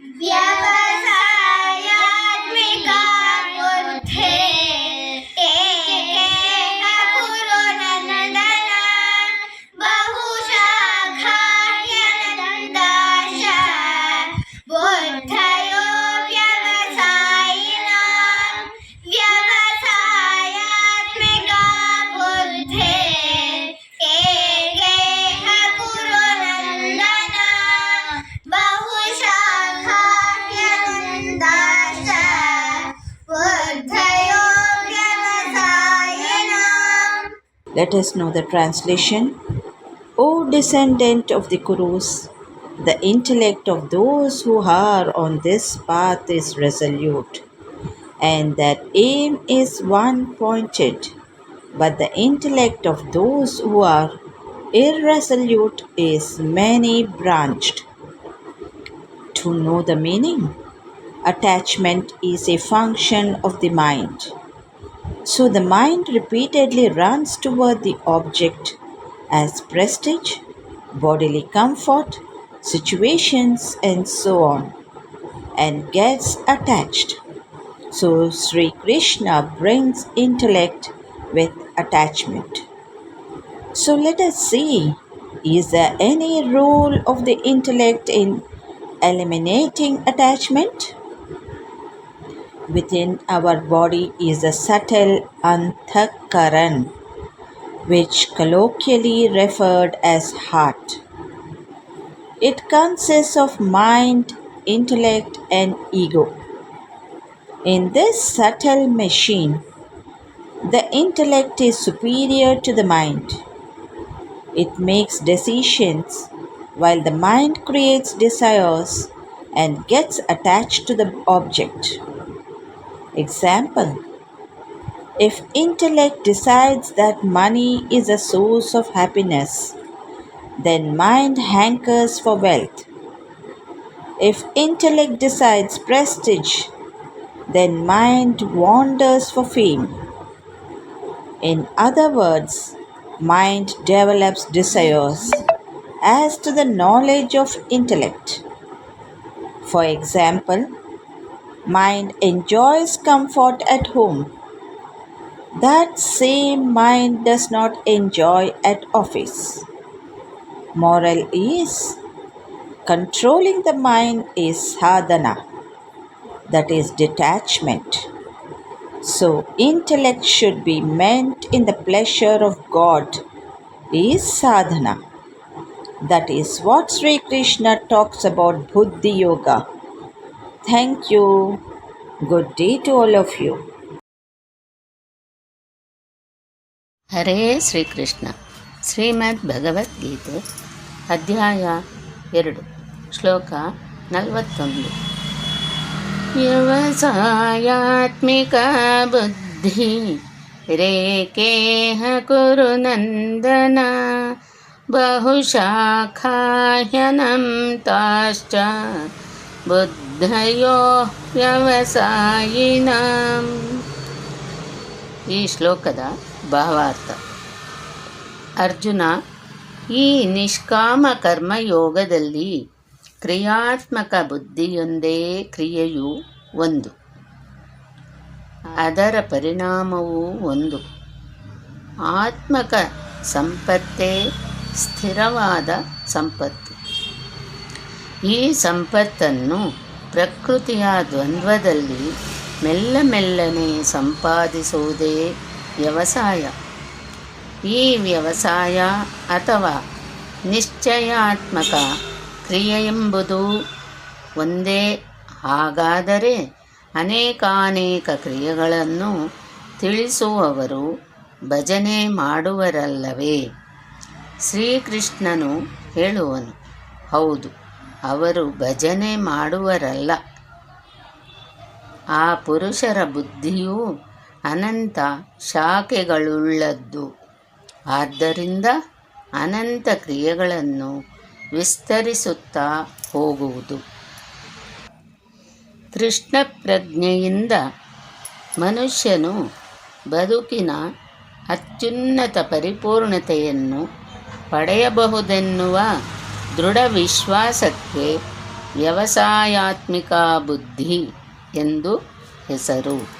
Yeah. Let us know the translation. O descendant of the Kurus, the intellect of those who are on this path is resolute, and that aim is one pointed, but the intellect of those who are irresolute is many branched. To know the meaning, attachment is a function of the mind. So the mind repeatedly runs toward the object as prestige, bodily comfort, situations, and so on, and gets attached. So Sri Krishna brings intellect with attachment. So let us see is there any role of the intellect in eliminating attachment? Within our body is a subtle anthakaran, which colloquially referred as heart. It consists of mind, intellect, and ego. In this subtle machine, the intellect is superior to the mind. It makes decisions while the mind creates desires and gets attached to the object. Example If intellect decides that money is a source of happiness, then mind hankers for wealth. If intellect decides prestige, then mind wanders for fame. In other words, mind develops desires as to the knowledge of intellect. For example, mind enjoys comfort at home. That same mind does not enjoy at office. Moral is controlling the mind is sadhana, that is detachment. So, intellect should be meant in the pleasure of God is sadhana. That is what Sri Krishna talks about Buddhi Yoga. Thank you. Good day to all of you. ಹರೇ ಶ್ರೀಕೃಷ್ಣ ಶ್ರೀಮದ್ ಭಗವದ್ಗೀತೆ ಅಧ್ಯಾಯ ಎರಡು ಶ್ಲೋಕ ನಲವತ್ತೊಂದು ವ್ಯವಸಾಯಾತ್ಮಿಕ ಬುದ್ಧಿ ರೇಕೇಹ ಕುರು ನಂದನ ಬಹುಶಾಖಾಹ್ಯನಂ ತಾಶ್ಚ ಬುದ್ಧಯೋ ವ್ಯವಸಾಯಿನಾಂ. ಈ ಶ್ಲೋಕದ ಭಾವಾರ್ಥ. ಅರ್ಜುನ ಈ ನಿಷ್ಕಾಮ ಕರ್ಮಯೋಗದಲ್ಲಿ ಕ್ರಿಯಾತ್ಮಕ ಬುದ್ಧಿಯೊಂದೇ ಕ್ರಿಯೆಯು ಒಂದು. ಅದರ ಪರಿಣಾಮವೂ ಒಂದು. ಆತ್ಮಕ ಸಂಪತ್ತೇ ಸ್ಥಿರವಾದ ಸಂಪತ್ತು. ಈ ಸಂಪತ್ತನ್ನು ಪ್ರಕೃತಿಯ ದ್ವಂದ್ವದಲ್ಲಿ ಮೆಲ್ಲ ಮೆಲ್ಲನೆ ಸಂಪಾದಿಸುವುದೇ ವ್ಯವಸಾಯ. ಈ ವ್ಯವಸಾಯ ಅಥವಾ ನಿಶ್ಚಯಾತ್ಮಕ ಕ್ರಿಯೆಯೆಂಬುದು ಒಂದೇ. ಹಾಗಾದರೆ ಅನೇಕಾನೇಕ ಕ್ರಿಯೆಗಳನ್ನು ತಿಳಿಸುವವರು ಭಜನೆ ಮಾಡುವರಲ್ಲವೇ? ಶ್ರೀಕೃಷ್ಣನು ಹೇಳುವನು, ಹೌದು. ಅವರು ಭಜನೆ ಮಾಡುವರಲ್ಲ. ಆ ಪುರುಷರ ಬುದ್ಧಿಯು ಅನಂತ ಶಾಖೆಗಳುಳ್ಳದ್ದು. ಆದ್ದರಿಂದ ಅನಂತ ಕ್ರಿಯೆಗಳನ್ನು ವಿಸ್ತರಿಸುತ್ತಾ ಹೋಗುವುದು. ಕೃಷ್ಣ ಪ್ರಜ್ಞೆಯಿಂದ ಮನುಷ್ಯನು ಬದುಕಿನ ಅತ್ಯುನ್ನತ ಪರಿಪೂರ್ಣತೆಯನ್ನು ಪಡೆಯಬಹುದೆನ್ನುವ ದೃಢ ವಿಶ್ವಾಸಕ್ಕೆ ವ್ಯವಸಾಯಾತ್ಮಿಕ ಬುದ್ಧಿ ಎಂದು ಹೆಸರು.